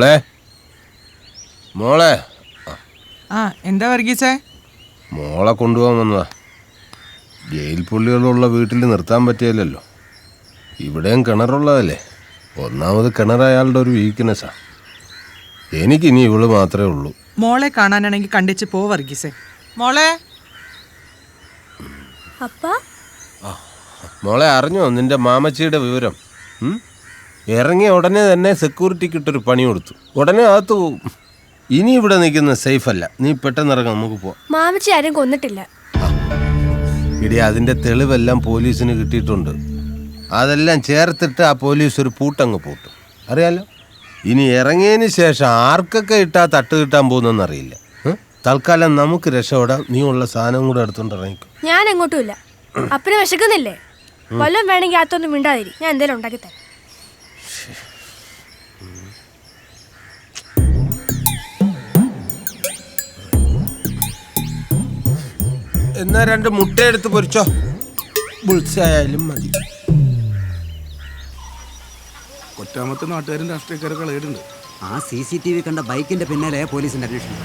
മോളെ? മോളെ? ആ എന്താ വർഗീസേ? മോളെ കൊണ്ടുപോകാൻ വന്നതാ. ജയിൽ പുള്ളികളുള്ള വീട്ടിൽ നിർത്താൻ പറ്റിയല്ലോ ഇവിടെയും കിണറുള്ളതല്ലേ? ഒന്നാമത് കിണർ അയാളുടെ ഒരു വീക്ക്നെസ്സാ എനിക്കിനി ഇവൾ മാത്രമേ ഉള്ളൂ. മോളെ കാണാനാണെങ്കിൽ കണ്ടിച്ച് പോ വർഗീസേ. മോളെ? അപ്പ? മോളെ അറിഞ്ഞോ നിന്റെ മാമച്ചിയുടെ വിവരം? ഇറങ്ങിയ ഉടനെ തന്നെ സെക്യൂരിറ്റിക്ക് ഇട്ടൊരു പണി കൊടുത്തു. ഉടനെ അകത്ത് പോകും ഇനി ഇവിടെ നിൽക്കുന്ന സേഫ് അല്ല. നീ പെട്ടെന്ന് ഇറങ്ങാം നമുക്ക് പോവാം. മാമച്ചി ആരും കൊന്നിട്ടില്ല. ഇടി അതിന്റെ തെളിവെല്ലാം പോലീസിന് കിട്ടിയിട്ടുണ്ട്. അതെല്ലാം ചേർത്തിട്ട് ആ പോലീസ് ഒരു പൂട്ടങ്ങ് പൂട്ടും. അറിയാലോ? ഇനി ഇറങ്ങിയതിന് ശേഷം ആർക്കൊക്കെ ഇട്ടാ തട്ട് കിട്ടാൻ പോകുന്നെന്ന് അറിയില്ല. ഉം? തൽക്കാലം നമുക്ക് രക്ഷപ്പെടാം. നീ ഉള്ള സാധനം കൂടെ എടുത്തോണ്ട് ഇറങ്ങിക്കും. ഞാൻ എങ്ങോട്ടും ഇല്ല. അപ്പന് വിശക്കുന്നില്ലേ? കൊല്ലം വേണമെങ്കിൽ അകത്തൊന്നും മിണ്ടാതിരി. ഞാൻ എന്തേലും ഉണ്ടാക്കി തരാം. എന്നാ രണ്ട് മുട്ട എടുത്ത് പൊരിച്ചോ? ബുൾസായാലും മതി. കൊറ്റാമത്തെ നാട്ടുകാരും രാഷ്ട്രീയക്കാരൊക്കെ കളയിടുണ്ട് ആ സി സി ടി വി കണ്ട ബൈക്കിന്റെ പിന്നാലെ പോലീസിന്റെ അന്വേഷണം.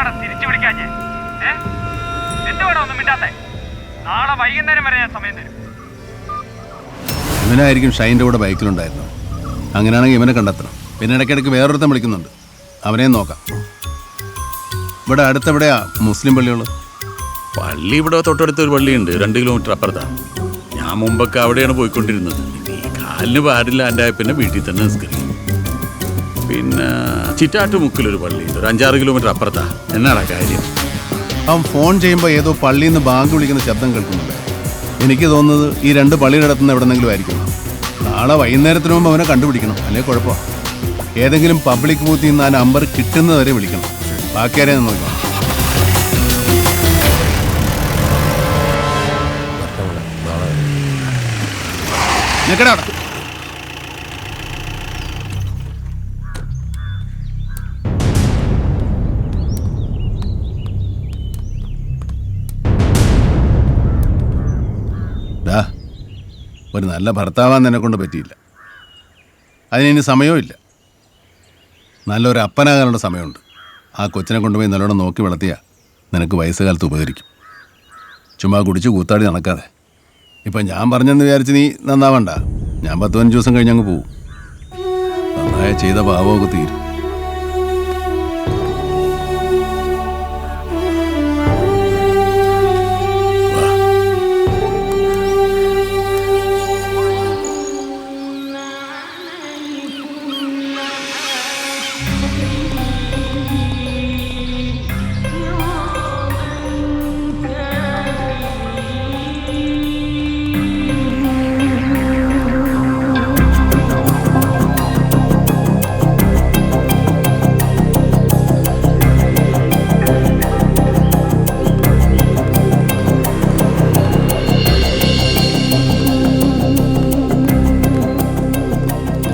എന്താണ് തിരിച്ചു വിളിക്കാഞ്ഞേ ഏ? എന്തുവാടാ ഒന്നും മിണ്ടാത്തെ? നാളെ വൈകുന്നേരം വരെ ഞാൻ സമയം തരും. ഇവനായിരിക്കും ഷൈന്റെ കൂടെ ബൈക്കിലുണ്ടായിരുന്നു അങ്ങനെയാണെങ്കിൽ ഇവനെ കണ്ടെത്തണം. പിന്നെ ഇടയ്ക്കിടയ്ക്ക് വേറൊരുത്തൻ വിളിക്കുന്നുണ്ട്. അവനെയും നോക്കാം. ഇവിടെ അടുത്തെവിടെയാ മുസ്ലിം പള്ളിയുള്ളത്? പള്ളി ഇവിടെ തൊട്ടടുത്ത് ഒരു പള്ളിയുണ്ട്. രണ്ട് കിലോമീറ്റർ അപ്പുറത്താണ് ഞാൻ മുമ്പൊക്കെ അവിടെയാണ് പോയിക്കൊണ്ടിരുന്നത്. ഈ കാലിന് പാടില്ല എന്റെ പിന്നെ വീട്ടിൽ തന്നെ നിസ്കരിക്കും. പിന്നെ ചിറ്റാട്ടുമുക്കിലൊരു പള്ളി. ഒരു അഞ്ചാറ് കിലോമീറ്റർ അപ്പുറത്താ. എന്നാടാ കാര്യം? അവൻ ഫോൺ ചെയ്യുമ്പോൾ ഏതോ പള്ളിയിൽ നിന്ന് ബാങ്ക് വിളിക്കുന്ന ശബ്ദം കേൾക്കുന്നുണ്ട്. എനിക്ക് തോന്നുന്നത് ഈ രണ്ട് പള്ളിയുടെ അടുത്തുനിന്ന് എവിടെന്നെങ്കിലും ആയിരിക്കും. നാളെ വൈകുന്നേരത്തിന് മുമ്പ് അവനെ കണ്ടുപിടിക്കണം. അല്ലെങ്കിൽ കുഴപ്പമാണ് ഏതെങ്കിലും പബ്ലിക് ബൂത്തിൽ നിന്ന് ആ നമ്പർ കിട്ടുന്നവരെ വിളിക്കണം. ബാക്കി ആരെയും നോക്കണം നിൽക്കടാ ഒരു നല്ല ഭർത്താവാൻ തന്നെ കൊണ്ട് പറ്റിയില്ല. അതിനിനി സമയവും ഇല്ല. നല്ലൊരു അപ്പനാകാനുള്ള സമയമുണ്ട്. ആ കൊച്ചിനെ കൊണ്ടുപോയി നല്ലോണം നോക്കി വളർത്തിയ നിനക്ക് വയസ്സുകാലത്ത് ഉപകരിക്കും. ചുമ്മാ കുടിച്ച് കൂത്താടി നടക്കാതെ. ഇപ്പം ഞാൻ പറഞ്ഞെന്ന് വിചാരിച്ച് നീ നന്നാവണ്ട. ഞാൻ പത്ത് പതിനഞ്ച് ദിവസം കഴിഞ്ഞ് അങ്ങ് പോവും. നന്നായ ചെയ്ത പാവമൊക്കെ തീരും.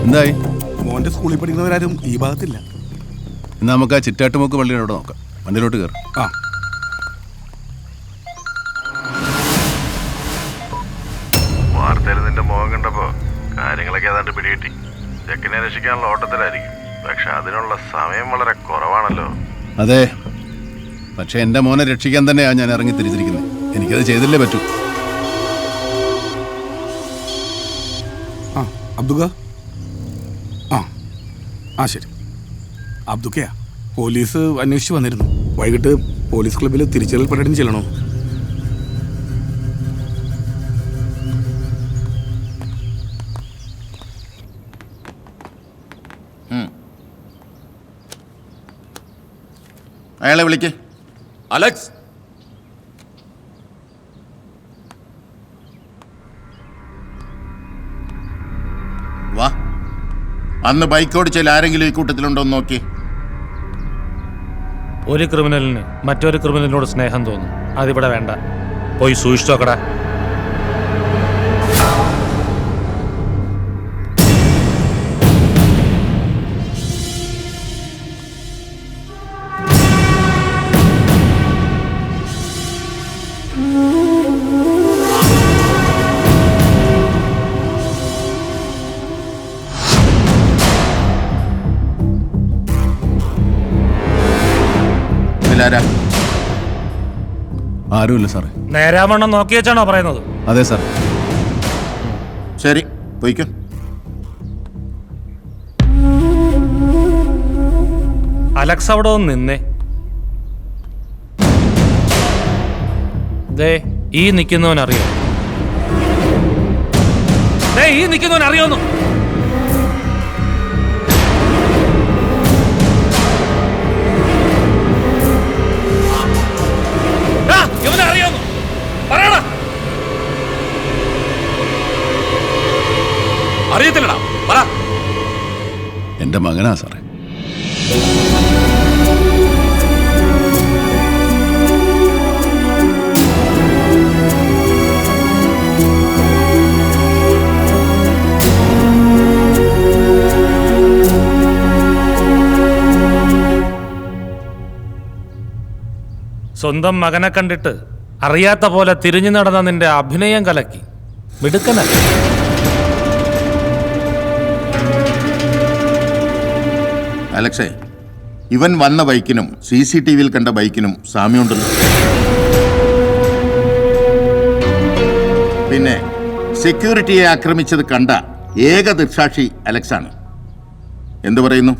എന്തായി? മോന്റെ സ്കൂളിൽ പഠിക്കുന്നവരാരും ഈ ഭാഗത്തില്ല. എന്നാ നമുക്ക് ആ ചിറ്റാട്ടുമുക്ക് പള്ളിയുടെ അവിടെ നോക്കാം. വണ്ടിയിലോട്ട് കയറും. ആ. വാർത്തയിൽ നിന്റെ മുഖം കണ്ടപ്പോ കാര്യങ്ങളൊക്കെ ഏതാണ്ട് പിടികിട്ടി. ചെക്കനെ രക്ഷിക്കാനുള്ള ഓട്ടത്തിലായിരിക്കും. പക്ഷെ അതിനുള്ള സമയം വളരെ കുറവാണല്ലോ. അതെ. പക്ഷെ എന്റെ മോനെ രക്ഷിക്കാൻ തന്നെയാണ് ഞാൻ ഇറങ്ങി തിരിച്ചിരിക്കുന്നത് എനിക്കത് ചെയ്തില്ലേ പറ്റൂ. ആ അബ്ദുക? ആ ശരി. അബ്ദുക്കയാ പോലീസ് അന്വേഷിച്ച് വന്നിരുന്നു. വൈകിട്ട് പോലീസ് ക്ലബ്ബിൽ തിരിച്ചറിയൽ പര്യടനം ചെല്ലണോ? അയാളെ വിളിക്ക്. അലക്സ്. അന്ന് ബൈക്ക് ഓടിച്ചാൽ ആരെങ്കിലും ഈ കൂട്ടത്തിലുണ്ടോ നോക്കി. ഒരു ക്രിമിനലിന് മറ്റൊരു ക്രിമിനലിനോട് സ്നേഹം തോന്നും. അതിവിടെ വേണ്ട. പോയി സൂക്ഷിച്ചു ആരുമില്ല സാറേ. നേരാവണ്ണം നോക്കി വെച്ചാണോ പറയുന്നത്? അതെ സാർ. ശരി പോയിക്കോ. അലക്സ് അവിടെ ഒന്ന് നിന്നേ. ദേ ഈ നിൽക്കുന്നവൻ അറിയോ ദേ ഈ നിൽക്കുന്നവൻ അറിയോന്നു അറിയത്തില്ലടാ. പറ. എന്റെ മകനാ സാറേ. സ്വന്തം മകനെ കണ്ടിട്ട് അറിയാത്ത പോലെ തിരിഞ്ഞു നടന്ന നിന്റെ അഭിനയം കലക്കി. മിടുക്കനല്ല അലക്സേ ഇവൻ വന്ന ബൈക്കിനും സി സി ടി വിയിൽ കണ്ട ബൈക്കിനും സാമ്യമുണ്ടല്ലോ. പിന്നെ സെക്യൂരിറ്റിയെ ആക്രമിച്ചത് കണ്ട ഏക ദൃക്സാക്ഷി അലക്സാണ്. എന്തു പറയുന്നു?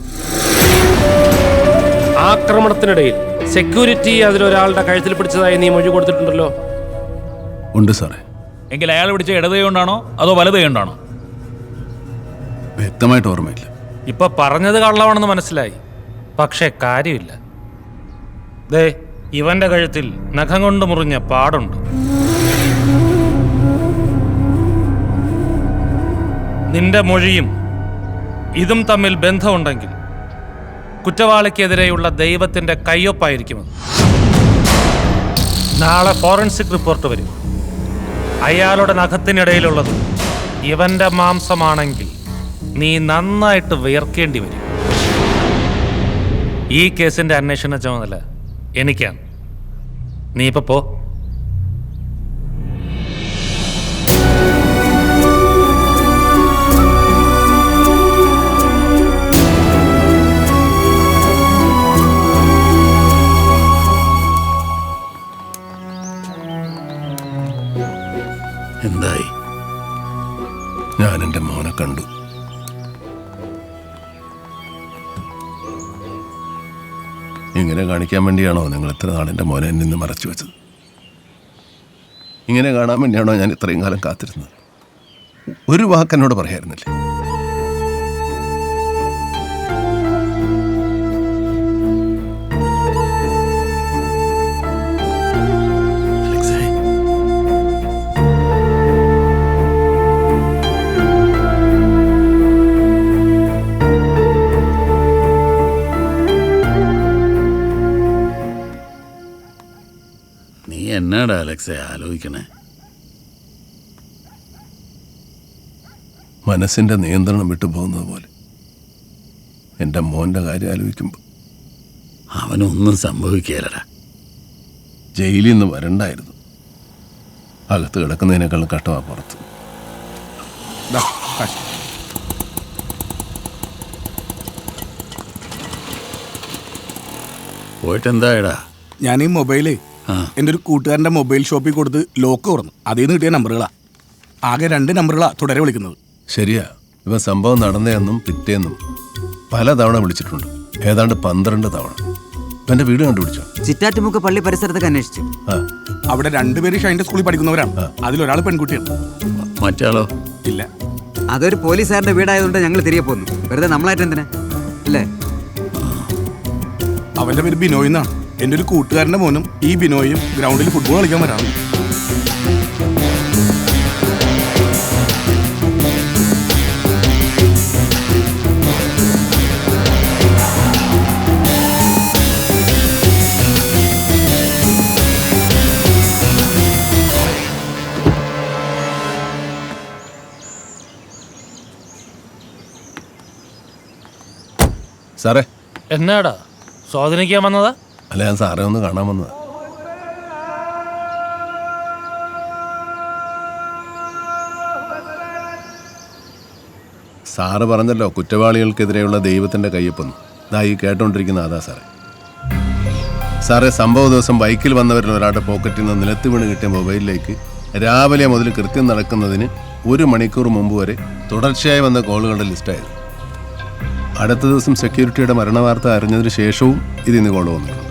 ആക്രമണത്തിനിടയിൽ സെക്യൂരിറ്റി അതിലൊരാളുടെ കഴുത്തിൽ പിടിച്ചതായി നീ മൊഴി കൊടുത്തിട്ടുണ്ടല്ലോ? ഉണ്ട് സാറേ. എങ്കിൽ അയാൾ പിടിച്ച ഇടതുകൊണ്ടാണോ അതോ വലതുകൊണ്ടാണോ വ്യക്തമായിട്ട് ഓർമ്മയില്ല. ഇപ്പൊ പറഞ്ഞത് കള്ളമാണെന്ന് മനസ്സിലായി. പക്ഷേ കാര്യമില്ല. ദേ ഇവന്റെ കഴുത്തിൽ നഖം കൊണ്ട് മുറിഞ്ഞ പാടുണ്ട്. നിന്റെ മൊഴിയും ഇതും തമ്മിൽ ബന്ധമുണ്ടെങ്കിൽ കുറ്റവാളിക്കെതിരെയുള്ള ദൈവത്തിന്റെ കയ്യൊപ്പായിരിക്കുമെന്ന് നാളെ ഫോറൻസിക് റിപ്പോർട്ട് വരും. അയാളുടെ നഖത്തിനിടയിലുള്ളത് ഇവന്റെ മാംസമാണെങ്കിൽ നീ നന്നായിട്ട് വിയർക്കേണ്ടി വരും. ഈ കേസിന്റെ അന്വേഷണ ചുമതല എനിക്കാണ്. നീ ഇപ്പൊ പോ. കാണിക്കാൻ വേണ്ടിയാണോ നിങ്ങൾ ഇത്ര നാളെന്റെ മോനെ നിന്ന് മറച്ചു വെച്ചത്? ഇങ്ങനെ കാണാൻ വേണ്ടിയാണോ ഞാൻ ഇത്രയും കാലം കാത്തിരുന്നത്? ഒരു വാക്കെന്നോട് പറയായിരുന്നില്ലേ എന്നാടാ അലക്സെ ആലോചിക്കണേ? മനസ്സിന്റെ നിയന്ത്രണം വിട്ടുപോകുന്നത് പോലെ. എന്റെ മോന്റെ കാര്യം ആലോചിക്കുമ്പോൾ അവനൊന്നും സംഭവിക്കുകയില്ലടാ ജയിലിൽ നിന്ന് വരണ്ടായിരുന്നു. അകത്ത് കിടക്കുന്നതിനേക്കാളും കട്ടമാ പുറത്ത്. പോയിട്ടെന്തായടാ? ഞാൻ ഈ മൊബൈലേ. എന്റെ ഒരു കൂട്ടുകാരന്റെ മൊബൈൽ ഷോപ്പിൽ കൊടുത്ത് ലോക്ക് തുറന്നു. അതിൽ നിന്ന് കിട്ടിയ നമ്പറുകളാ. ആകെ രണ്ട് നമ്പറുകളാ തുടരെ വിളിക്കുന്നത്. ശരിയാ. ഇവ സംഭവം നടന്നതെന്നും പിറ്റേന്നും പലതവണ വിളിച്ചിട്ടുണ്ട്. ഏതാണ്ട് പന്ത്രണ്ട് തവണ. തന്റെ വീട് കണ്ടുപിടിച്ചു? ചിറ്റാറ്റുമുക്ക് പള്ളി പരിസരത്തൊക്കെ അന്വേഷിച്ചു. അവിടെ രണ്ടുപേര് ഷൈന്റെ സ്കൂളിൽ പഠിക്കുന്നവരാണ്. അതിലൊരാൾ പെൺകുട്ടിയാണ്. മറ്റാളോ? ഇല്ല. അതൊരു പോലീസുകാരന്റെ വീടായതുകൊണ്ട് ഞങ്ങൾ തിരികെ പോന്നു. വെറുതെ നമ്മളായിട്ട് എന്തിനാ അല്ലേ അവന്റെ പേര് ബിനോയ് എന്നാണ്. എന്റെ ഒരു കൂട്ടുകാരന്റെ മോനും ഈ ബിനോയും ഗ്രൗണ്ടിൽ ഫുട്ബോൾ കളിക്കാൻ വരാറുണ്ട്. സാറേ. എന്നാടാ? സ്വാധീനിക്കാൻ വന്നതാ? അല്ല ഞാൻ സാറേ ഒന്ന് കാണാൻ വന്നത്. സാറ് പറഞ്ഞല്ലോ കുറ്റവാളികൾക്കെതിരെയുള്ള ദൈവത്തിന്റെ കയ്യൊപ്പം ഇതാ ഈ കേട്ടോണ്ടിരിക്കുന്ന അതാ സാറേ. സാറേ സംഭവ ദിവസം ബൈക്കിൽ വന്നവരിൽ ഒരാളുടെ പോക്കറ്റിൽ നിന്ന് നിലത്ത് വീണ് കിട്ടിയ മൊബൈലിലേക്ക് രാവിലെ മുതൽ കൃത്യം നടക്കുന്നതിന് ഒരു മണിക്കൂർ മുമ്പ് വരെ തുടർച്ചയായി വന്ന കോളുകളുടെ ലിസ്റ്റായിരുന്നു. അടുത്ത ദിവസം സെക്യൂരിറ്റിയുടെ മരണവാർത്ത അറിഞ്ഞതിന് ശേഷവും ഇതിന്ന് കോൾ വന്നിട്ടുണ്ട്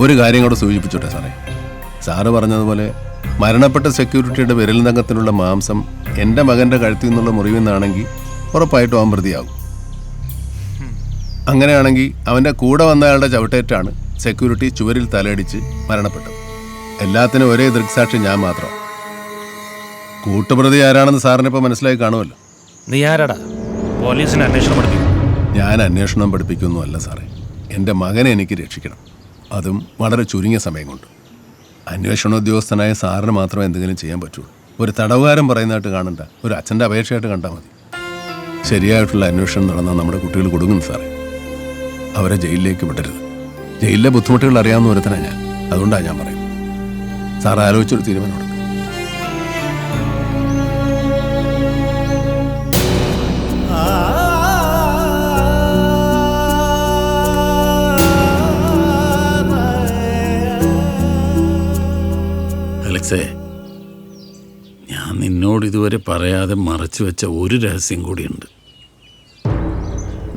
ഒരു കാര്യം കൂടെ സൂചിപ്പിച്ചോട്ടെ സാറേ. സാറ് പറഞ്ഞതുപോലെ മരണപ്പെട്ട സെക്യൂരിറ്റിയുടെ വിരൽ നഖത്തിലുള്ള മാംസം എന്റെ മകന്റെ കഴുത്തിൽ നിന്നുള്ള മുറിവിൽ നിന്നാണെങ്കിൽ ഉറപ്പായിട്ടും അവൻ പ്രതിയാകും. അങ്ങനെയാണെങ്കിൽ അവന്റെ കൂടെ വന്നയാളുടെ ചവിട്ടേറ്റാണ് സെക്യൂരിറ്റി ചുവരിൽ തലയടിച്ച് മരണപ്പെട്ടത്. എല്ലാത്തിനും ഒരേ ദൃക്സാക്ഷി ഞാൻ മാത്രം. കൂട്ടുപ്രതി ആരാണെന്ന് സാറിന് ഇപ്പോൾ മനസ്സിലായി കാണുമല്ലോ. നീ ആരാടാ? പോലീസിന് അന്വേഷണം പഠിപ്പിക്കും ഞാൻ അന്വേഷണം പഠിപ്പിക്കുന്നതല്ല സാറേ. എന്റെ മകനെ എനിക്ക് രക്ഷിക്കണം. അതും വളരെ ചുരുങ്ങിയ സമയം കൊണ്ട്. അന്വേഷണ ഉദ്യോഗസ്ഥനായ സാറിന് മാത്രമേ എന്തെങ്കിലും ചെയ്യാൻ പറ്റുള്ളൂ ഒരു തടവുകാരൻ പറയുന്നതായിട്ട് കാണണ്ട. ഒരു അച്ഛന്റെ അപേക്ഷയായിട്ട് കണ്ടാൽ മതി. ശരിയായിട്ടുള്ള അന്വേഷണം നടന്നാൽ നമ്മുടെ കുട്ടികൾ കൊടുക്കുന്നു സാറേ. അവരെ ജയിലിലേക്ക് വിടരുത്. ജയിലിലെ ബുദ്ധിമുട്ടുകൾ അറിയാവുന്ന ഒരുത്തനാണ് ഞാൻ. അതുകൊണ്ടാണ് ഞാൻ പറയുന്നത്. സാർ ആലോചിച്ചൊരു തീരുമാനം എടുക്കും ഞാൻ നിന്നോട് ഇതുവരെ പറയാതെ മറച്ചു വെച്ച ഒരു രഹസ്യം കൂടിയുണ്ട്.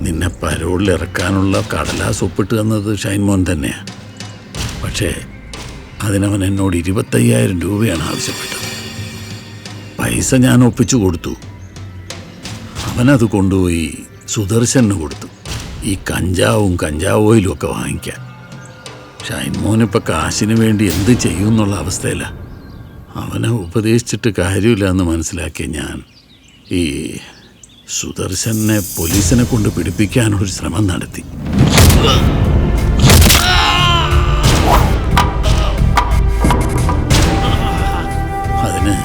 നിന്നെ പരോളിൽ ഇറക്കാനുള്ള കടലാസ് ഒപ്പിട്ട് തന്നത് ഷൈൻമോൻ തന്നെയാണ് പക്ഷേ അതിനവൻ എന്നോട് ഇരുപത്തയ്യായിരം രൂപയാണ് ആവശ്യപ്പെട്ടത്. പൈസ ഞാൻ ഒപ്പിച്ചു കൊടുത്തു. അവനത് കൊണ്ടുപോയി സുദർശന് കൊടുത്തു. ഈ കഞ്ചാവും കഞ്ചാവ് ഓയിലും ഒക്കെ വാങ്ങിക്കാൻ. ഷൈൻമോനിപ്പോൾ കാശിന് വേണ്ടി എന്ത് ചെയ്യും എന്നുള്ള അവസ്ഥയില അവനെ ഉപദേശിച്ചിട്ട് കാര്യമില്ല എന്ന് മനസ്സിലാക്കിയ ഞാൻ ഈ സുദർശനെ പോലീസിനെ കൊണ്ട് പിടിപ്പിക്കാനൊരു ശ്രമം നടത്തി. അതിന്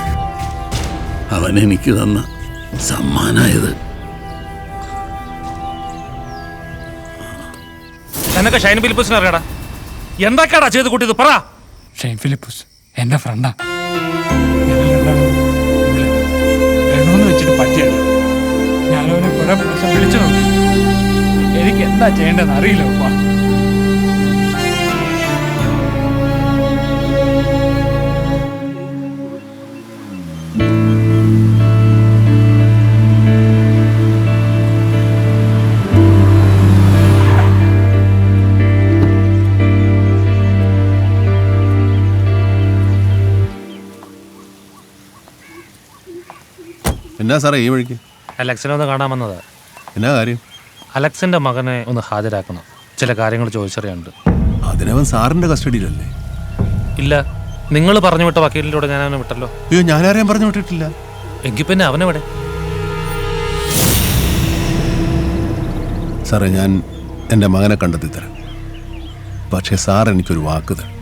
അവനെനിക്ക് തന്ന സമ്മാനായത്. എന്നൊക്കെ ഷൈൻ ഫിലിപ്പസിന് അറിയാടാ? ചെയ്ത് കൂട്ടിയത്? പറ. ഷൈൻ ഫിലിപ്പസ് എന്റെ ഫ്രണ്ടാ. വേണമെന്ന് വെച്ചിട്ട് പറ്റിയല്ല. ഞാനവനെ കുറെ പ്രാവശ്യം വിളിച്ചു നോക്കി. എനിക്ക് എന്താ ചെയ്യേണ്ടതെന്ന് അറിയില്ല ഉപ്പ. എന്നാ സാറേ ഈ വഴിക്ക്? അലക്സിനെ ഒന്ന് കാണാൻ വന്നതാ. എന്നാ കാര്യം? അലക്സിന്റെ മകനെ ഒന്ന് ഹാജരാക്കണം. ചില കാര്യങ്ങൾ ചോദിച്ചറിയാനുണ്ട്. അതിനവൻ സാറിന്റെ കസ്റ്റഡിയിലല്ലേ? ഇല്ല നിങ്ങൾ പറഞ്ഞു വിട്ട വക്കീലിലൂടെ ഞാൻ അവനെ വിട്ടല്ലോ. അയ്യോ ആരെയും പറഞ്ഞു വിട്ടിട്ടില്ല. എങ്കിൽ പിന്നെ അവനെവിടെ സാറേ ഞാൻ എന്റെ മകനെ കണ്ടെത്തി തരാം. പക്ഷേ സാർ എനിക്കൊരു വാക്ക് തരും.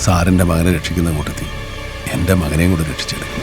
സാറിന്റെ മകനെ രക്ഷിക്കുന്ന കൂട്ടത്തിൽ എന്റെ മകനെയും കൂടെ രക്ഷിച്ചെടുക്കും.